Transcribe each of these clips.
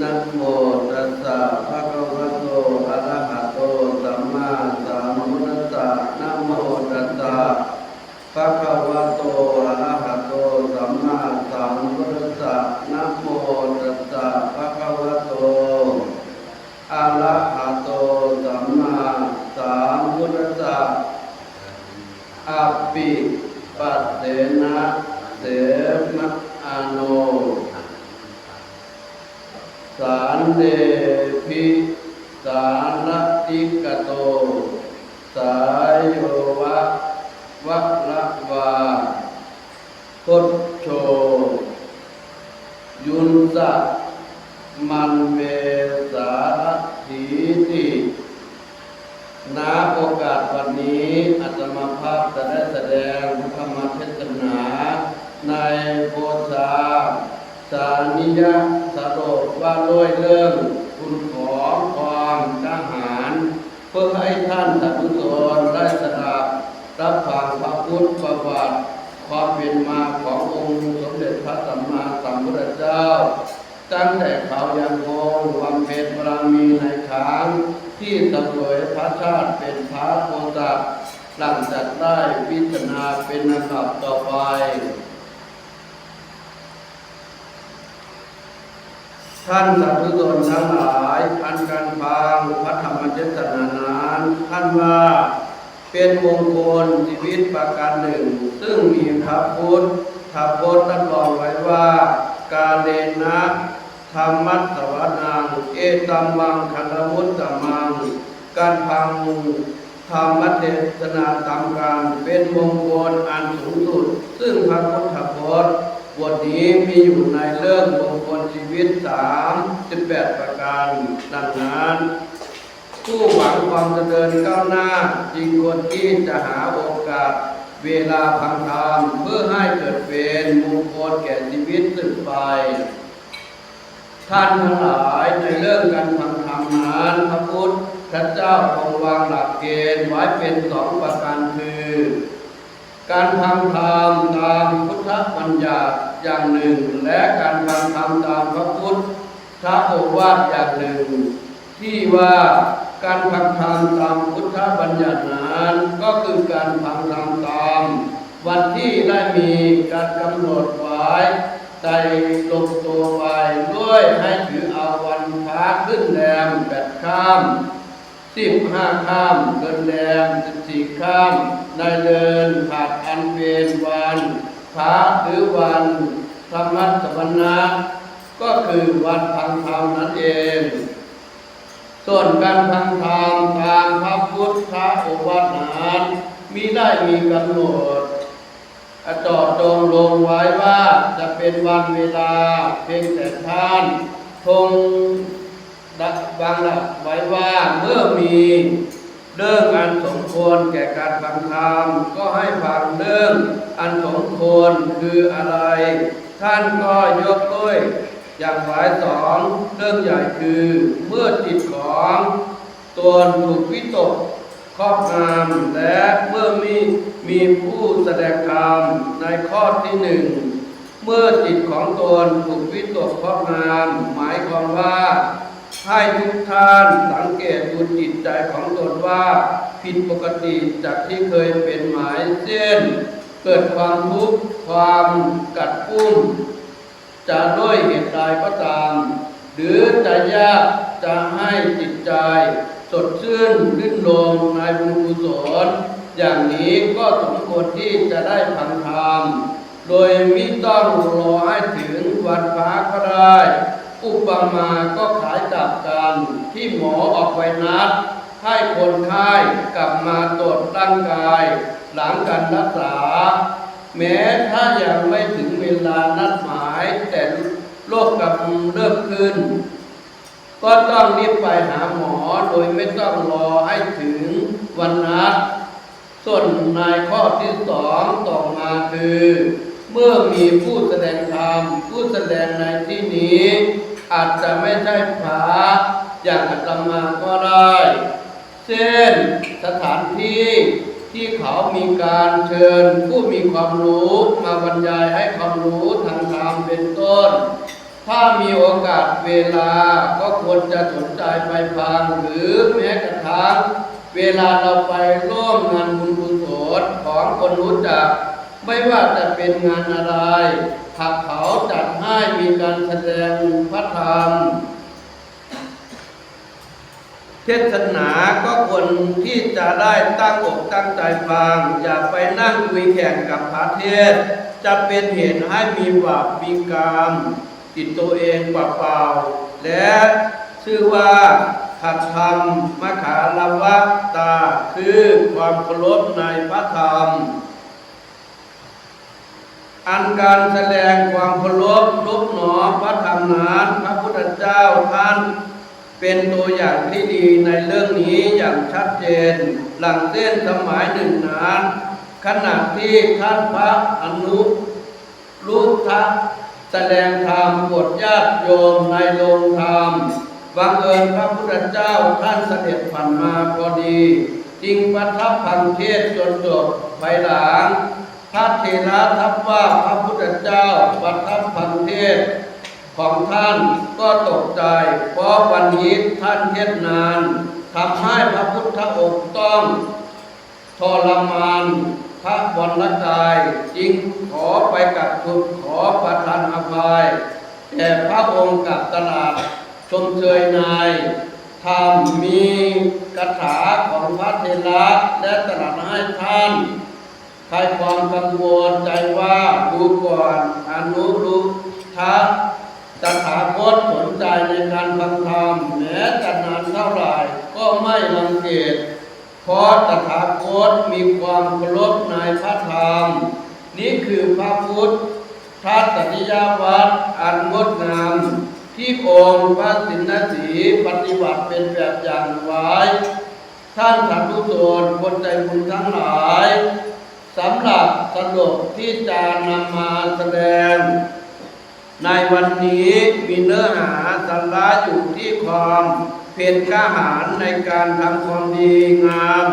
นะโมตัสสะภะคะวะโตอะระหะโตสัมมาสัมพุทธัสสะนะโมตัสสะภะคะวะโตอะระหะโตสัมมาสัมพุทธัสสะนะโมตัสสะภะคะวะโตอะระหะโตสัมมาสัมพุทธัสสะอัปปิปัสเสนะเสมะอาโน สารเดพิสารติกโต สายโยวะวะละวาพุทโช ยุนสะมันเวสารถีติณโอกาสวันนี้อาตมาภาพจะได้แสดงพระธรรมเทศนา ในโพธา สานิยะสโร ด้วยเรื่องคุณของความทหาร เพื่อให้ท่านสาธุชนได้สดับรับฟังพระพุทธประวัติความเป็นมาขององค์สมเด็จพระสัมมาสัมพุทธเจ้า ตั้งแต่เขายังคงบำเพ็ญบารมีในทางที่สำรวยพระชาติเป็นพระโพธิ์หลังจากได้พิจารณาเป็นลำดับต่อไป ท่านสาธุชนทั้งหลายอันการฟังพระธรรมเทศนานั้นท่านว่าเป็นมงคลชีวิตประการหนึ่ง ซึ่งมีพระพุทธทพจน์รับรองไว้ว่า กาเลนะธรรมัสวนังเอตัมมังคันธมุตตมัง การฟังธรรมเทศนาตามการเป็นมงคลอันสูงสุด ซึ่งพระพุทธพจน์ บทนี้มีอยู่ในเรื่องมงคลชีวิตสามสิบแปดประการ ดังนั้น ผู้หวังความเจริญก้าวหน้าจึงควรที่จะหาโอกาสเวลาพังธรรมเพื่อให้เกิดเป็นมงคลแก่ชีวิตสืบไป ท่านทั้งหลายในเรื่องการฟังธรรมนั้นพระพุทธเจ้าทรงวางหลักเกณฑ์ไว้เป็นสองประการคือ การทำธรรมตามพุทธบัญญัติอย่างหนึ่ง และการทำธรรมตามพระพุทธโอวาทอย่างหนึ่ง ที่ว่าการฟังธรรมตามพุทธบัญญัตินั้นก็คือการฟังธรรมตามวันที่ได้มีการกำหนดไว้ใจลงตัวไปด้วยให้ถือเอาวันพระขึ้นแรมแปดข้าม สิบห้าข้ามเดินแรมสิบสี่ข้ามในเดินขาดอันเป็นวันพระหรือวันธรรมะสวนะก็คือวันพังธรรมนั่นเอง ส่วนการพังธรรมตามพระพุทธโอวาทนั้นมีได้มีกำหนดจอดจงลงไว้ว่าจะเป็นวันเวลาเพียงแต่ท่านทง ดักบางหลักไว้ว่าเมื่อมีเรื่องอันสมควรแก่การฟังธรรมก็ให้ฟังเรื่องอันสมควรคืออะไร ท่านก็ยกด้วยอย่างหลายสองเรื่องใหญ่คือเมื่อจิตของตนถูกวิตกครอบงำและเมื่อมีมีผู้แสดงธรรมในข้อที่หนึ่งเมื่อจิตของตนถูกวิตกครอบงำหมายความว่า ให้ทุกท่านสังเกตดูจิตใจของตนว่า ผิดปกติจากที่เคยเป็นหมายเช่น เกิดความทุกข์ความกัดกุ้มจะด้วยเหตุใดก็ตาม หรือจะยากจะให้จิตใจสดชื่นลื่นลมในบุญกุศลอย่างนี้ก็สมควรที่จะได้พังธรรมโดยไม่ต้องรอให้ถึงวันพระก็ได้ อุปมาก็ขายจับกันที่หมอออกไปนัดให้คนไข้กลับมาตรวจร่างกาย หลังการรักษา แม้ถ้ายังไม่ถึงเวลานัดหมาย แต่โรคกำเริ่มขึ้น ก็ต้องรีบไปหาหมอโดยไม่ต้องรอให้ถึงวันนัดส่วนในข้อที่สองต่อมาคือ เมื่อมีผู้แสดงธรรมผู้แสดงในที่นี้ อาจจะไม่ใช่พระอย่างอาตมาก็ได้ เช่นสถานที่ที่เขามีการเชิญผู้มีความรู้มาบรรยายให้ความรู้ทางธรรมเป็นต้น ถ้ามีโอกาสเวลาก็ควรจะสนใจไปฟังหรือแม้กระทั่งเวลาเราไปร่วมงานบุญกุศลของคนรู้จัก ไม่ว่าจะเป็นงานอะไร หากเขาจัดให้มีการแสดงพระธรรม เทศนาก็ควรที่จะได้ตั้งอกตั้งใจฟัง อย่าไปนั่งคุยแข่งกับพระเทศ จะเป็นเหตุให้มีบาปมีกรรมติดตัวเองเปล่าๆและชื่อว่าขัดธรรมมขาลวะตา คือความเคารพในพระธรรม อันการแสดงความเคารพลบหนอพระธรรมนั้นพระพุทธเจ้าท่านเป็นตัวอย่างที่ดีในเรื่องนี้อย่างชัดเจน หลังเส้นสมัยหนึ่งนานขณะที่ท่านพระอนุรุทธะแสดงธรรมบทญาติโยมในโรงธรรมบังเอิญพระพุทธเจ้าท่านเสด็จผ่านมาพอดี จึงประทับพังเทศจนจบภายหลัง พระเทระทับว่าพระพุทธเจ้าประทับพังเทศของท่านก็ตกใจ เพราะวันนี้ท่านเทศนานทำให้พระพุทธองค์ต้องทรมานพระวรกายจึงขอไปกับคุณขอประทานอภัยแต่พระองค์กับตลาดชมเชยนายทำมีคาถาของพระเทระและตรัสให้ท่าน ใครความกังวลใจว่าดูก่อนอนุรุทธะตถาคตสนใจในการฟังธรรมแม้จะนานเท่าไหร่ก็ไม่รังเกียจเพราะตถาคตมีความเคารพในพระธรรม นี่คือพระพุทธทัศนิยวัตรอันงดงามที่องค์พระสินสีปฏิบัติเป็นแบบอย่างไว้ ท่านสาธุชนคนใจบุญทั้งหลาย สำหรับสรุปที่จะนำมาแสดง ในวันนี้มีเนื้อหาสาระอยู่ที่ความเพียรกล้าหาญในการทำความดีงาม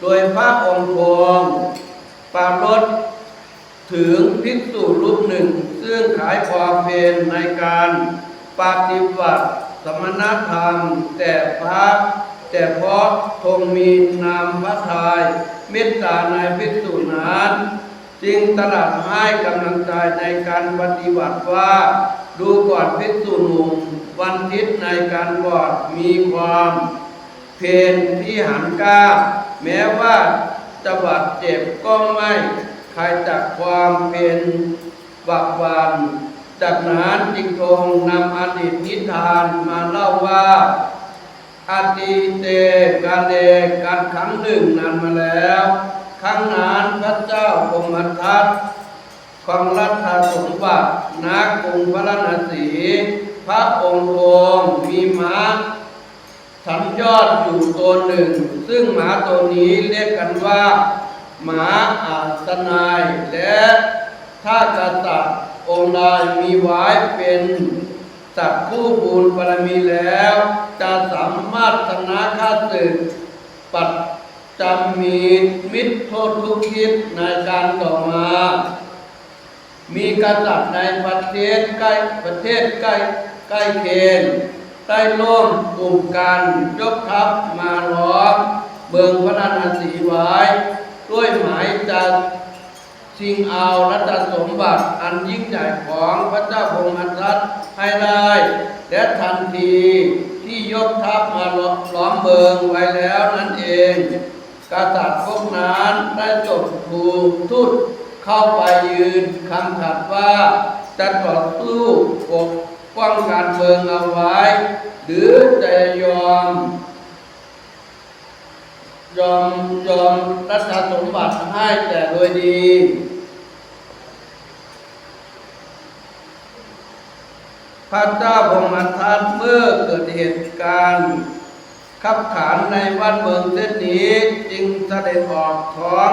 โดยพระองค์พงปรารถถึงภิกษุรูปหนึ่ง ซึ่งขายความเพียรในการปฏิบัติสมณธรรม แต่พระแต่เพราะทรงมีนามพระทาย มตตาในภิกษุนั้นจึงตรัสให้กำลังใจในการปฏิบัติว่า ดูก่อนภิกษุหนุ่มวันทิศในการบอดมีความเพนที่หันกล้า แม้ว่าจะบาดเจ็บก็ไม่ใครจากความเป็นบักวันจากนั้นจึงทรงนำอดีตนิทานมาเล่าว่า อาติเตกาเลการครั้งหนึ่งนานมาแล้ว ครั้งนั้นพระเจ้าพมทัตของรัฐสมบัตินักกรุงพระนศีพระองค์ทรงมีม้าสันยอดอยู่ตัวหนึ่ง ซึ่งหมาตัวนี้เรียกกันว่าหมาอาสนายและถ้ากษัตริย์องค์ใดมีไว้เป็น สัตว์คู่บุญบารมีแล้ว จะสามารถชนะข้าศึกปัดจำมีมิตรโทษทุกคิดในการต่อมา มีกษัตริย์ในประเทศใกล้ประเทศใกล้ใกล้เคียงได้ร่วมกลุ่มกันยกทัพมาล้อมเมืองพระนครศรีไว้ ด้วยหมายจะ ชิงเอารัตสมบัติอันยิ่งใหญ่ของพระเจ้าพงศ์ทัตให้ได้ และทันทีที่ยกทัพมาล้อมเมืองไว้แล้วนั่นเอง กษัตริย์พวกนั้นได้จบทูทูตเข้าไปยืนคำขัดว่าจะต่อสู้ปกป้องการเมืองเอาไว้ หรือจะยอมยอมยอมรัฐสมบัติให้แต่โดยดี พระเจ้าพมทัตเมื่อเกิดเหตุการณ์ขับขานในบ้านเมืองเส้นนี้จึงเสด็จออกท้อง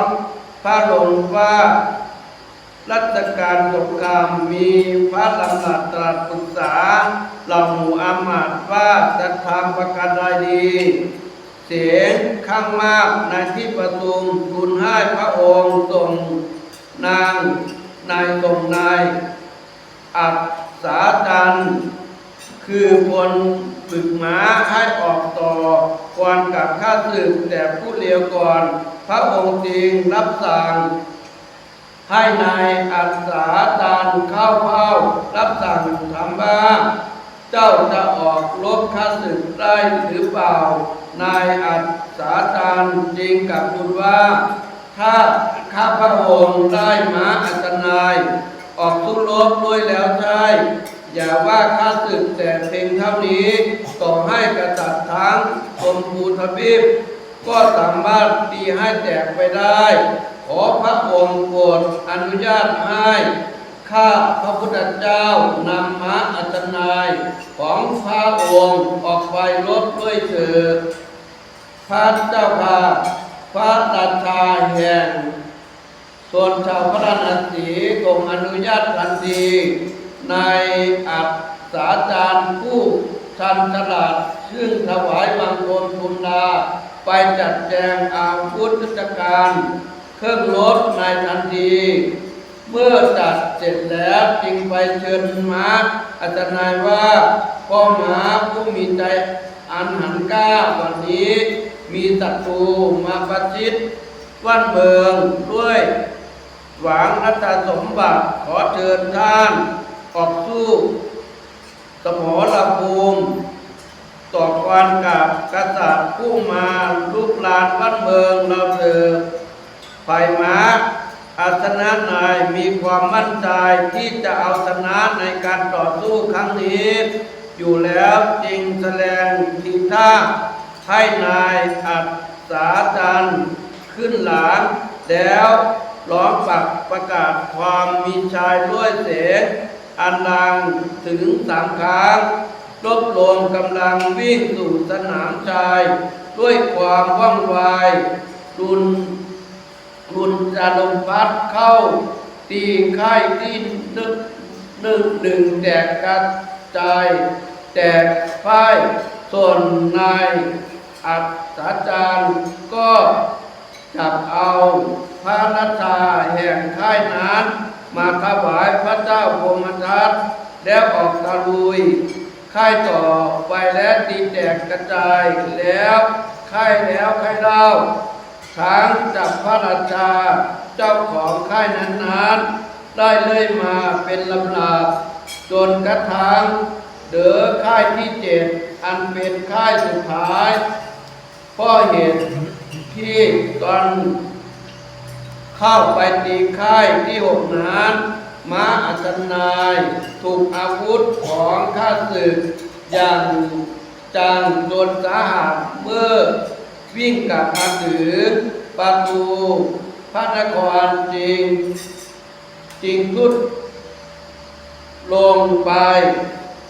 พระลงว่ารัชกาลสงครามมีพระลำดับตรัสปรึกษาเหล่าหมู่อามาตว่าจะทำประการใดดี เสียงข้างมากในที่ประชุมทูลให้พระองค์ส่งนางนายส่งนายอัศ สาจัน คือคนฝึกม้าให้ออกต่อก่อนกับข้าศึกแต่ผู้เลียวก่อน พระองค์จริงรับสั่งให้นายอัศาจารเข้าเฝ้ารับสั่งถามว่าเจ้าจะออกรบข้าศึกได้หรือเปล่า นายอัศาจารจริงกับทูลว่า ถ้าข้าพระองค์ได้ม้าอัศนาย ออกสู้รบด้วยแล้วใช่อย่าว่าข้าศึกแต่เพียงเท่านี้ต่อให้กษัตริย์ทั้งกรมภูทวีปก็สามารถตีให้แตกไปได้ ขอพระองค์โปรดอนุญาตให้ข้าพระพุทธเจ้านำม้าอัศนายของพระองค์ออกไปรบด้วยเถิดพระเจ้าค่ะพระราชาแห่ง ส่วนชาวพระนครศรีทรงอนุญาตทันทีในอัศสาจารย์ผู้ชันฉลาด ซึ่งถวายบังคมทุนดา ไปจัดแจงอาวุธยุทธการ เครื่องรถในทันที เมื่อจัดเสร็จแล้วจึงไปเชิญม้าอาจารย์ว่าพ่อม้าผู้มีใจอันหันกล้าวันนี้ มีศัตรูมาประชิดวันเมืองด้วย หวังรัตสมบัติขอเชิญท่าน ออกสู้สมรภูมิต่อการกับกษัตริย์ผู้มาลุกลานบ้านเมืองเราเถิดฝ่ายม้าอาสนะนายมีความมั่นใจที่จะเอาชนะในการต่อสู้ครั้งนี้ อยู่แล้วจึงแสดงทีท่าให้นายอัศาจันทร์ขึ้นหลังแล้ว ร้องปักประกาศความมีชายด้วยเสียงอันดังถึงสามครั้งรบรวมกำลังวิ่งสู่สนามชาย ด้วยความว่องไวรุนรุนจะลมพัดเข้า ตีค่ายที่นึกนึกหนึ่งแตกกระจายแตกพ่ายส่วนนายอัศจารย์ก็ จับเอาพระราชาแห่งค่ายนั้น มาถวายพระเจ้าพมทัตแล้วออกตะลุยค่ายต่อไปและตีแตกกระจายแล้วค่ายแล้วค่ายเล่าทั้งจับพระราชาเจ้าของค่ายนั้นๆ ได้เลื่อยมาเป็นลำดับจนกระทั่งเดือค่ายที่เจ็ดอันเป็นค่ายสุดท้ายพ่อเหตุ ที่ตอนเข้าไปตีค่ายที่หกนั้นม้าอัศนายถูกอาวุธของข้าศึกอย่างจังโดนสาหัสเมื่อวิ่งกลับมาถึงประตูพระนครจริงจริงทุดลงไป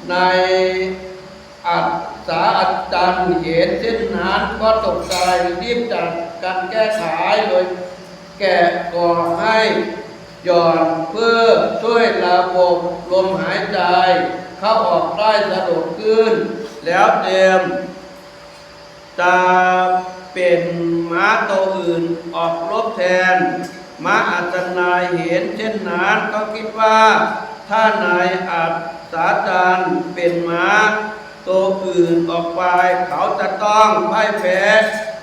ใน อัศสาอาจารย์เห็นเช่นนั้นก็ตกใจรีบจัดการแก้ไขโดยแกะก่อให้หย่อนเพื่อช่วยระบบลมหายใจ เข้าออกได้สะดวกขึ้น แล้วเตรียมจะเป็นม้าตัวอื่นออกรบแทนม้าอาจนายเห็นเช่นนั้นก็คิดว่า ถ้านายอาจสาจารย์เป็นม้า ตัวอื่นออกไป เขาจะต้องพ่ายแพ้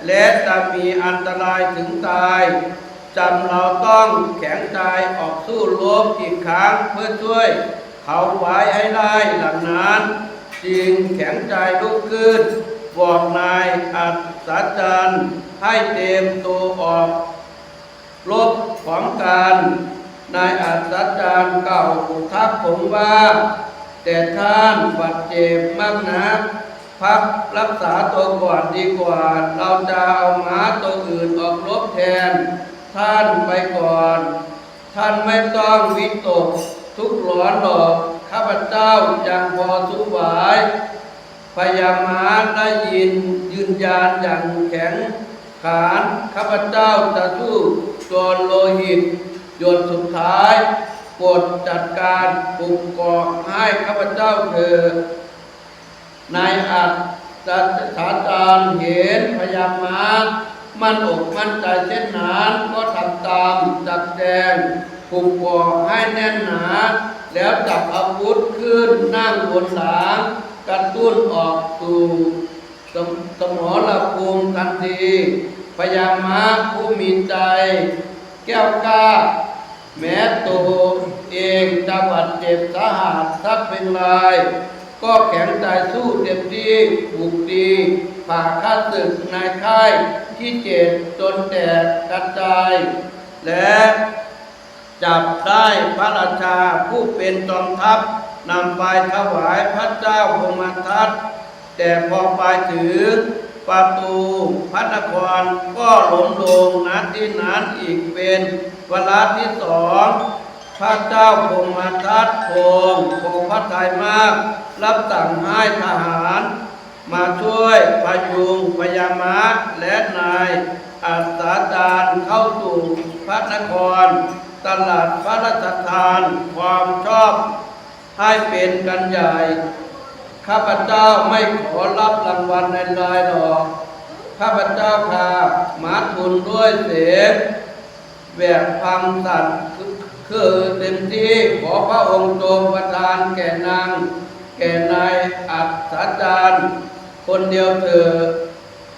และจะมีอันตรายถึงตายจำเราต้องแข็งใจออกสู้รบอีกครั้งเพื่อช่วย เขาไว้ให้ได้หลังนั้นจึงแข็งใจลุกขึ้นบอกนายอัศจรรย์ให้เต็มตัวออกลบของการนายอัศจรรย์เก่าทักผมว่า แต่ท่านบาดเจ็บมากนะพักรักษาตัวก่อนดีกว่า เราจะเอาม้าตัวอื่นออกรบแทน ท่านไปก่อน ท่านไม่ต้องวิตก ทุกข์ร้อนหรอกข้าพเจ้ายังพอสู้ไหวพญามาได้ยินยืนยันอย่างแข็งขานข้าพเจ้าจะสู้จนโลหิตหยดสุดท้าย ปรดจัดการปลุกเกาะให้ข้าพเจ้าเถิดนายอัดจัดฐาจารย์เห็นพยามามั่นอกมั่นใจเช่นนั้นก็ทำตามจัดแจงผูกก่อให้แน่นหนา แล้วจับอาวุธขึ้นนั่งบนหลังกระตุ้นออกสู่สมสมรภูมิทันทีพญาม้าผู้มีใจ แก้วกล้า แม้ตัวเองจะบาดเจ็บสาหัสทักเป็นลาย ก็แข็งใจสู้เต็มที่บุกดีผ่าข้าศึกนายค่ายที่เจ็ดจนแตกกระจาย และจับได้พระราชาผู้เป็นจอมทัพนำไปถวายพระเจ้าพรหมทัตแต่พอไปถึงประตูพระนครก็หลงลงนัดที่นั้นอีกเป็น วลาที่สองพระเจ้าพรหมทัตโพงโพพระทัยมาก รับสั่งให้ทหาร มาช่วยพยุงพญามาและนายอัศาจารย์เข้าสู่พระนคร ตลาดพระราชทานความชอบให้เป็นกันใหญ่ ข้าพเจ้าไม่ขอรับรางวัลในรายดอก ข้าพเจ้าพาหมาทุนด้วยเสียง แบกพังสัตว์คือเต็มที่ขอพระองค์ทรงประทานแก่นาง แก่นายอัศจารย์ คนเดียวเถิด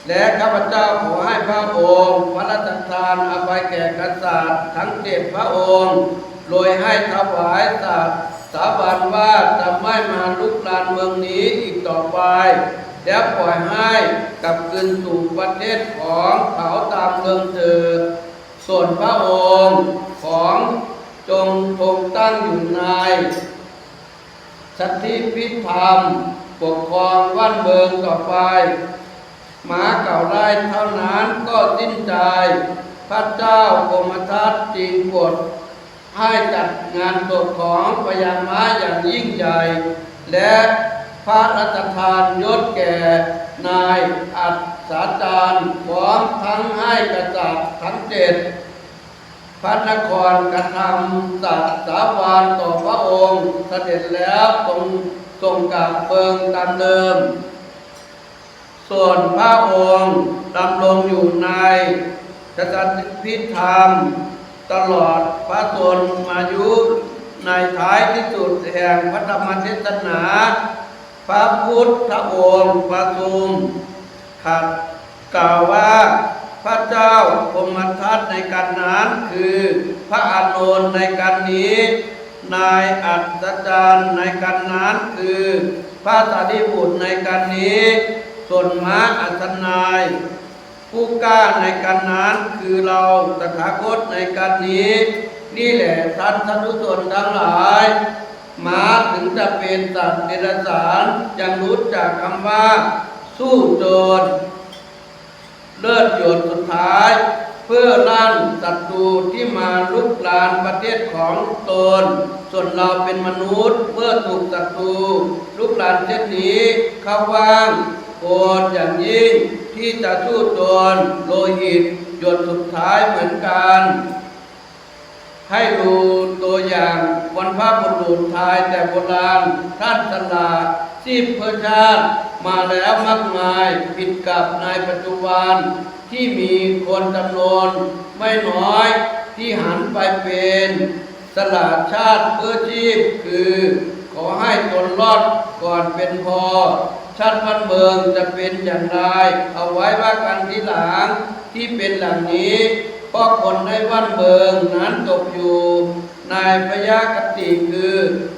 และข้าพเจ้าขอให้พระองค์พระราชทานอภัยแก่กษัตริย์ทั้งเจ็ดพระองค์โดยให้ถวายสัตว์สาบานว่าจะไม่มาลุกลานเมืองนี้อีกต่อไป แล้วปล่อยให้กลับคืนสู่ประเทศของเขาตามเมืองเถิด ส่วนพระองค์ของจงคงตั้งอยู่ในสัตธิพิธรรม ปกครองวันเบิงต่อไปหมาเก่าไล่เท่านั้นก็สิ้นใจ พระเจ้ากมทัตจริงกดให้จัดงานศพของพญาม้าอย่างยิ่งใหญ่ และพระราชทานยศแก่นายอัศจารย์พร้อมทั้งให้กษัตริย์ทั้งเจ็ด ระนครกระทำสัตสาบานต่อพระองค์เสด็จแล้วทรงทรงกลับเบิงตามเดิม ส่วนพระองค์ดำรงอยู่ในกษัตริย์พิธรรมตลอดพระชนมายุในท้ายที่สุดแห่งพระธรรมเทศนา พระพุทธองค์ประชุมขัดกล่าวว่า พระเจ้าพรมทัตในการนั้นคือ พระอานนท์ในการนี้ นายอัศจารย์ในการนั้นคือ พระสารีบุตรในการนี้ ส่วนม้าอัศนาย ผู้กล้าในการนั้นคือเราตถาคตในการนี้ นี่แหละท่านสาธุชนทั้งหลายม้าถึงจะเป็นสัตว์เดรัจฉานยังรู้จักคำว่า สู้โจร เลิศหยดสุดท้าย เพื่อลั่นศัตรูที่มาลุกลานประเทศของตน ส่วนเราเป็นมนุษย์เมื่อถูกศัตรูลุกลานเช่นนี้เข้าว่างโกรธอย่างยิ่งที่จะสู้โจรโลหิตหยดสุดท้ายเหมือนกัน ให้ดูตัวอย่างวันพระบุรุษไทยแต่โบราณท่านสลา ที่เพื่อชาติมาแล้วมากมายผิดกับในปัจจุบัน ที่มีคนจำนวนไม่น้อยที่หันไปเป็นสละชาติเพื่อชีพคือ ขอให้ตนรอดก่อนเป็นพอ ชาติพันเมืองจะเป็นอย่างไร เอาไว้ว่ากันทีหลังที่เป็นหลังนี้เพราะคนในวันเบิงนั้นตกอยู่ในพยากติคือ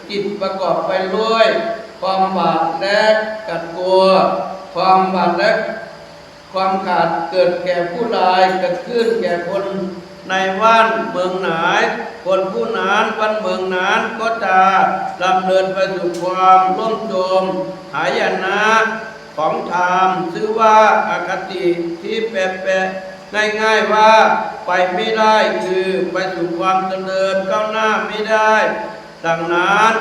จิตประกอบไปด้วย ความบาดและกัดกลัว ความบาดและความขาดเกิดแก่ผู้ใดเกิดขึ้นแก่คนในว่านเมืองหนาคนผู้นั้นวันเมืองนั้นก็จะดำเนินไปสู่ความร่มจมหายนะของธรรมชื่อว่าอาคติที่แปลๆง่ายๆว่าไปไม่ได้คือไปสู่ความเจริญก้าวหน้าไม่ได้ ดังนั้น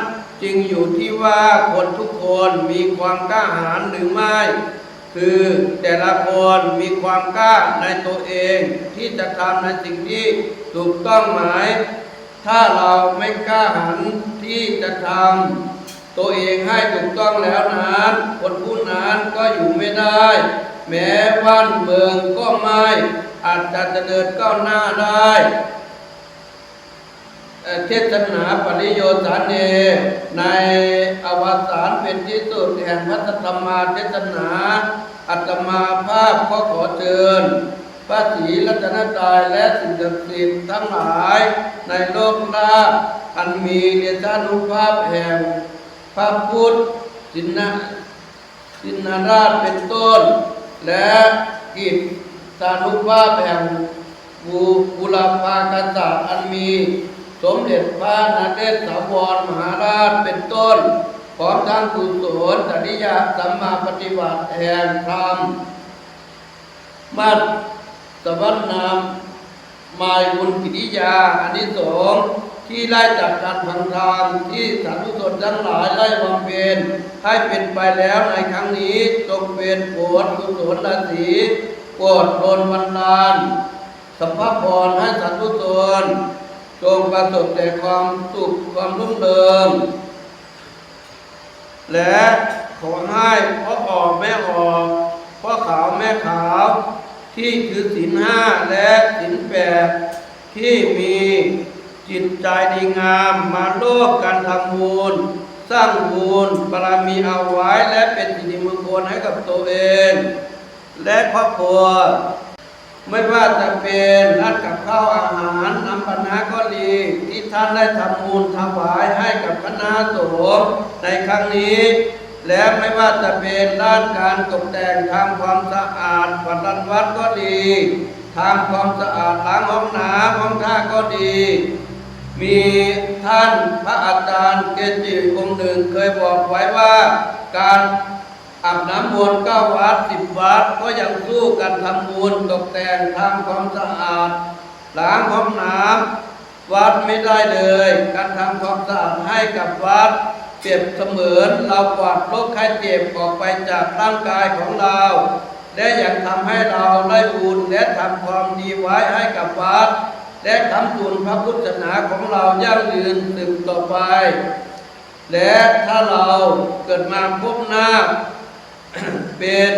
จึงอยู่ที่ว่าคนทุกคนมีความกล้าหาญหรือไม่ คือแต่ละคนมีความกล้าในตัวเองที่จะทำในสิ่งที่ถูกต้องไหมถ้าเราไม่กล้าหาญที่จะทำตัวเองให้ถูกต้องแล้วนั้นคนผู้นั้นก็อยู่ไม่ได้ แม้ว่านเมืองก็ไม่อาจจะเจริญก้าวหน้าได้ เทศนาปริโยสานเนในอวสานเป็นที่สุดแห่งพัฒธรรมาเทศนาอัตมาภาพก็ขอเชิญพระศรีรัตนตรัยและสิ่งศักดิ์สิทธิ์ทั้งหลายในโลกนาอันมีเดชานุภาพแห่งพระพุทธสินนะสินนาราชเป็นต้น และกิจสานุภาพแห่งบูบุรพากษัตริย์อันมี สมเด็จพระนเรศสาวรมหาราชเป็นต้นพร้อมทั้งกุศลจริยาสัมมาปฏิบัติแห่งธรรมมัดสวรรนามมายบุญกิริยาอันที่สองที่ไล่จากการพังทางที่สาธุชนทั้งหลายไล่บำเพ็ญให้เป็นไปแล้วในครั้งนี้จงเป็นโปรดกุศลราศีโปรดโดนวันลานสัพพพรให้สาธุชน จงประสบแต่ความสุขความรุ่งเรืองและขอให้พ่อออกแม่ออกพ่อขาวแม่ขาว ที่ถือศีลห้าและศีลแปดที่มีจิตใจดีงามมาร่วมกันทำบุญสร้างบุญบารมีเอาไว้และเป็นสิริมงคลให้กับตัวเอง และครอบครัว ไม่ว่าจะเป็นนัดกับข้าวอาหารน้ำปนาก็ดีที่ท่านได้ทำมูลถวายให้กับคณะสงฆ์ในครั้งนี้ และไม่ว่าจะเป็นด้านการตกแต่งทำความสะอาดวัดรันวัดก็ดีทำความสะอาดล้างห้องน้ำห้องท่าก็ดี มีท่านพระอาจารย์เกจิองค์หนึ่งเคยบอกไว้ว่าการ อาบน้ำมนเก้าวัดสิบวัดก็ยังสู้กันทำบุญตกแต่งทำความสะอาดล้างห้องน้ำวัดไม่ได้เลย การทำความสะอาดให้กับวัด เปรียบเสมือนเรากวาดโรคไข้เจ็บออกไปจากร่างกายของเรา และยังทำให้เราได้บุญและทำความดีไว้ให้กับวัด และทำบุญพระพุทธศาสนาของเรายั่งยืนสืบต่อไป และถ้าเราเกิดมาพบหน้า เป็น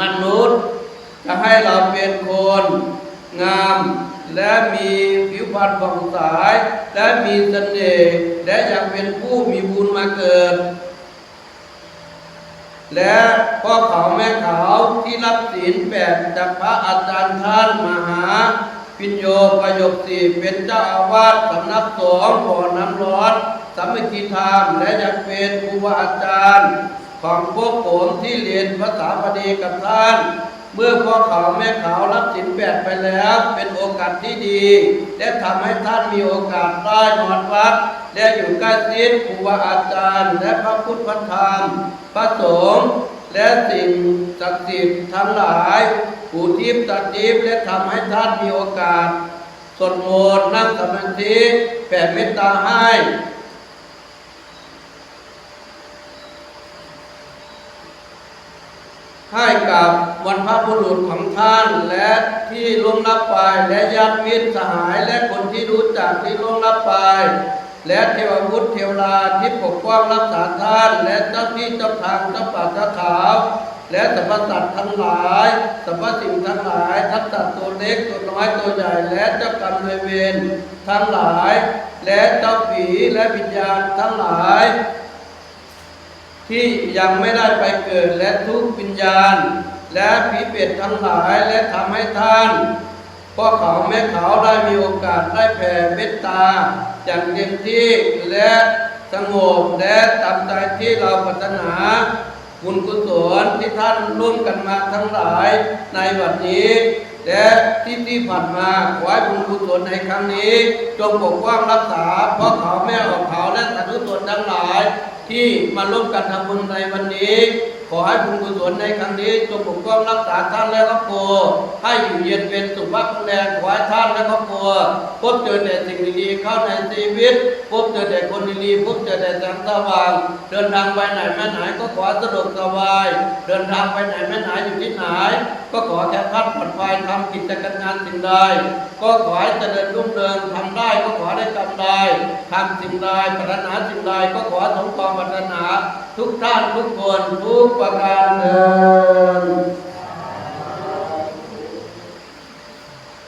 มนุษย์ จะให้เราเป็นคน งาม และมีผิวพรรณผ่องใสและมีเสน่ห์และอยากเป็นผู้มีบุญมาเกิด และพ่อเขาแม่เขาที่รับศีลแปดจากพระอาจารย์ท่านมหาพิญโยประโยคสี่เป็นเจ้าอาวาสสำนักสงฆ์บ่อน้ำร้อนสามัคคีธรรมและอยากเป็นครูบาอาจารย์ ของพวกผมที่เรียนภาษาบาลีกับท่าน เมื่อพ่อเขาแม่ขาวรับสินแปดไปแล้ว เป็นโอกาสที่ดี และทำให้ท่านมีโอกาสได้นอนวัด และอยู่ใกล้ชิดครูบาอาจารย์ และพระพุทธพระธรรมพระสงฆ์และสิ่งศักดิ์สิทธิ์ทั้งหลายผู้ทิพย์ตัดทิพย์และทำให้ท่านมีโอกาสสวดมนต์นั่งสมาธิแผ่เมตตาให้ ให้กับวันพระบุรุษของท่านและที่ล่วงลับไปและญาติมิตรสหายและคนที่รู้จักที่ล่วงลับไป และเทวพุทธเทวดาที่ปกป้องรักษาท่าน และเจ้าที่เจ้าทางเจ้าป่าเจ้าเขาและสรรพสัตว์ทั้งหลายสรรพสิ่งทั้งหลาย ทั้งสัตว์ตัวเล็กตัวน้อยตัวใหญ่ และเจ้ากรรมนายเวรทั้งหลาย และเจ้าผีและวิญญาณทั้งหลาย ที่ยังไม่ได้ไปเกิดและทุกวิญญาณ และผีเป็ดทั้งหลายและทำให้ท่านพ่อเขาแม่เขาได้มีโอกาสได้แผ่เมตตาอย่างเต็มที่และสงบและตามใจที่เราปรารถนาบุญกุศลที่ท่านร่วมกันมาทั้งหลายในวันนี้ และที่ที่ผ่านมาขอให้บุญกุศลในครั้งนี้ จงปกป้องรักษาพ่อเขาแม่ของเขาและสาธุชนทั้งหลาย ที่มาร่วมกันทำบุญในวันนี้ ขอให้บุญกุศลในครั้งนี้จงปกป้องรักษาท่านและครอบครัวให้อยู่เย็นเป็นสุขภาพแข็งแรงขอให้ท่านและครอบครัวพบเจอแต่สิ่งดีๆเข้าในชีวิต พบเจอแต่คนดีๆพบเจอแต่แสงสว่าง เดินทางไปไหนแมาไหนก็ขอสะดวกสบาย เดินทางไปไหนแมาไหนอยู่ที่ไหน ก็ขอแค่พัดปลอดภัยทำกิจการงานสิ่งใดก็ขอให้เจริญรุ่งเรืองทำได้ก็ขอได้ทำได้ทำสิ่งใดปรารถนาสิ่งใดก็ขอสมความปรารถนา ทุกท่านทุกคนทุก merupakan